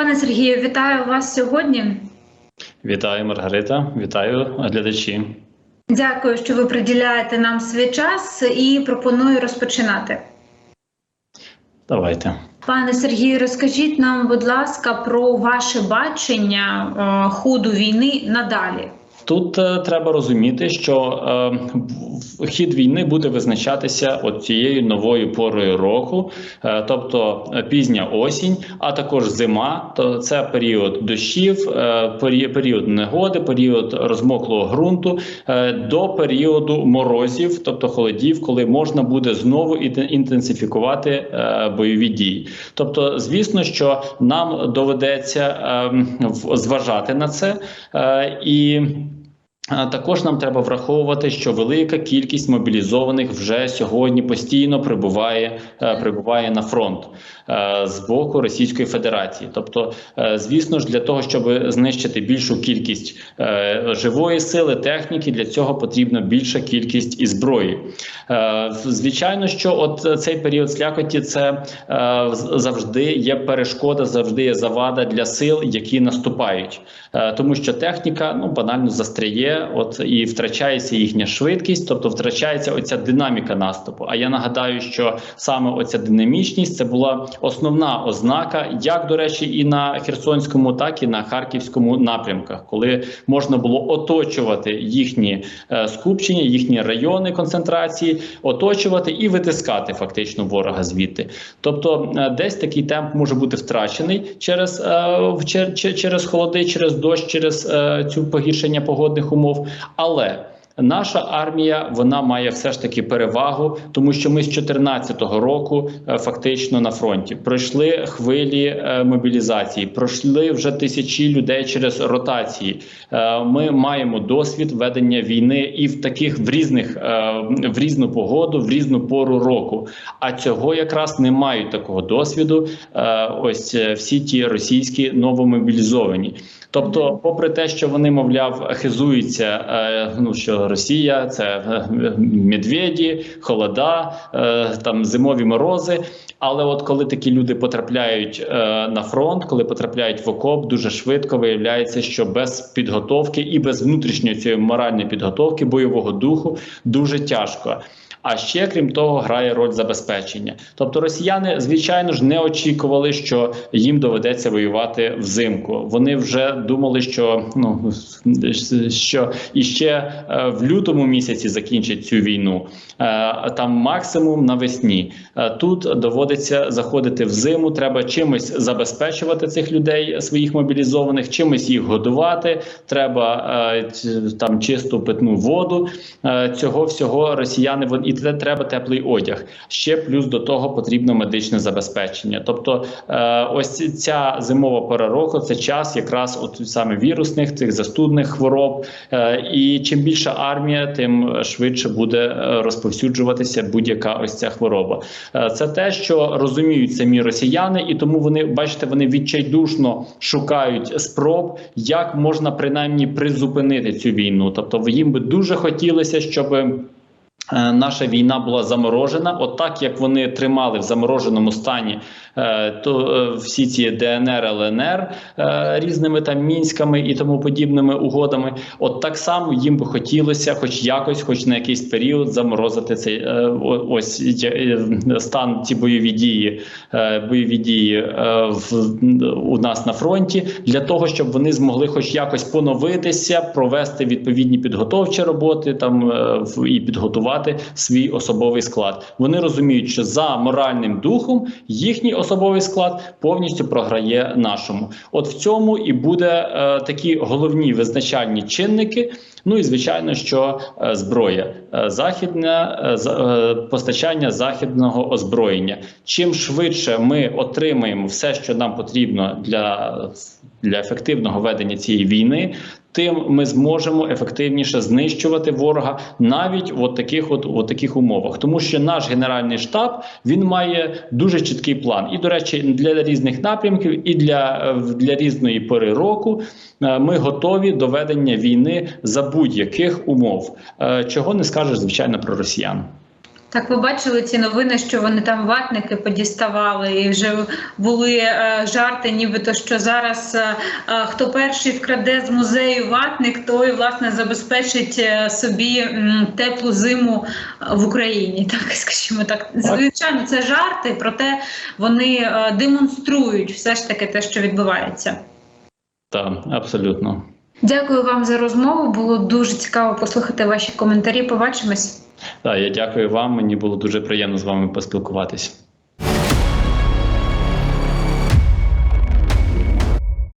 Пане Сергію, вітаю вас сьогодні. Вітаю, Маргарита, вітаю глядачі. Дякую, що ви приділяєте нам свій час і пропоную розпочинати. Давайте. Пане Сергію, розкажіть нам, будь ласка, про ваше бачення е, ходу війни надалі. Тут е, треба розуміти, що е, хід війни буде визначатися от цією новою порою року, е, тобто е, пізня осінь, а також зима. То це період дощів, е, пері- період негоди, період розмоклого ґрунту е, до періоду морозів, тобто холодів, коли можна буде знову інтенсифікувати е, бойові дії. Тобто, звісно, що нам доведеться е, зважати на це е, і. Також нам треба враховувати, що велика кількість мобілізованих вже сьогодні постійно прибуває, е, прибуває на фронт е, з боку Російської Федерації. Тобто, е, звісно ж, для того, щоб знищити більшу кількість живої сили, техніки, для цього потрібна більша кількість і зброї. Звичайно, що от цей період слякоті це завжди є перешкода, завжди є завада для сил, які наступають, тому що техніка ну банально застряє, от і втрачається їхня швидкість, тобто втрачається оця динаміка наступу. А я нагадаю, що саме оця динамічність це була основна ознака, як до речі, і на Херсонському, так і на Харківському напрямках, коли можна було оточувати їхні е, скупчення, їхні райони концентрації, оточувати і витискати фактично ворога звідти. Тобто, е, десь такий темп може бути втрачений через, е, через холоди, через дощ, через цю погіршення погодних умов. Але Наша армія вона має все ж таки перевагу, тому що ми з 2014 року е, фактично на фронті пройшли хвилі е, мобілізації, пройшли вже тисячі людей через ротації. Е, Ми маємо досвід ведення війни і в таких в різних в різну погоду, в різну пору року. А цього якраз не мають такого досвіду. Ось всі ті російські новомобілізовані. Тобто, попри те, що вони, мовляв, хизуються, е, ну що Росія це е, медведі, холода, е, там зимові морози. Але от коли такі люди потрапляють на фронт, коли потрапляють в окоп, дуже швидко виявляється, що без підготовки і без внутрішньої цієї моральної підготовки бойового духу дуже тяжко. А ще крім того, грає роль забезпечення. Тобто росіяни, звичайно ж, не очікували, що їм доведеться воювати взимку. Вони вже думали, що ну що іще е, в лютому місяці закінчать цю війну, Е, там максимум навесні. Е, Тут доводиться заходити в зиму. Треба чимось забезпечувати цих людей, своїх мобілізованих, чимось їх годувати. Треба там чисту питну воду. Цього всього росіяни вон- і те- треба теплий одяг. Ще плюс до того потрібно медичне забезпечення. Тобто, е, ось ця зимова пора року це час якраз от саме вірусних цих застудних хвороб. Е, І чим більша армія, тим швидше буде е, розповсюджуватися будь-яка ось ця хвороба. Це те, що розуміють самі росіяни, і тому вони бачите, вони відчайдушно шукають спроб, як можна принаймні призупинити цю війну. Тобто їм би дуже хотілося, щоб. Е, Наша війна була заморожена, от так як вони тримали в замороженому стані то е, всі ці ДНР, ЛНР е, різними там мінськами і тому подібними угодами. От так само їм би хотілося, хоч якось, хоч на якийсь період, заморозити цей е, ось е, стан ці бойові дії, е, бойові дії е, у нас на фронті, для того, щоб вони змогли, хоч якось поновитися, провести відповідні підготовчі роботи там е, і підготувати свій особовий склад. Вони розуміють, що за моральним духом їхній особовий склад повністю програє нашому. От в цьому і буде е, такі головні визначальні чинники. Ну і звичайно, що е, зброя Е, західне е, постачання західного озброєння. Чим швидше ми отримаємо все, що нам потрібно для, для ефективного ведення цієї війни, тим ми зможемо ефективніше знищувати ворога навіть в таких от, от таких умовах, тому що наш генеральний штаб він має дуже чіткий план. І до речі, для різних напрямків, і для, для різної пори року ми готові до ведення війни за будь-яких умов, Е, чого не скажеш звичайно про росіян. Так, ви бачили ці новини, що вони там ватники подіставали, і вже були е, жарти, нібито що зараз е, е, хто перший вкраде з музею ватник, той власне забезпечить е, собі м, теплу зиму в Україні. Так скажімо так. Звичайно, це жарти, проте вони е, демонструють все ж таки те, що відбувається. Так, абсолютно. Дякую вам за розмову. Було дуже цікаво послухати ваші коментарі. Побачимось. Так, я дякую вам. Мені було дуже приємно з вами поспілкуватись.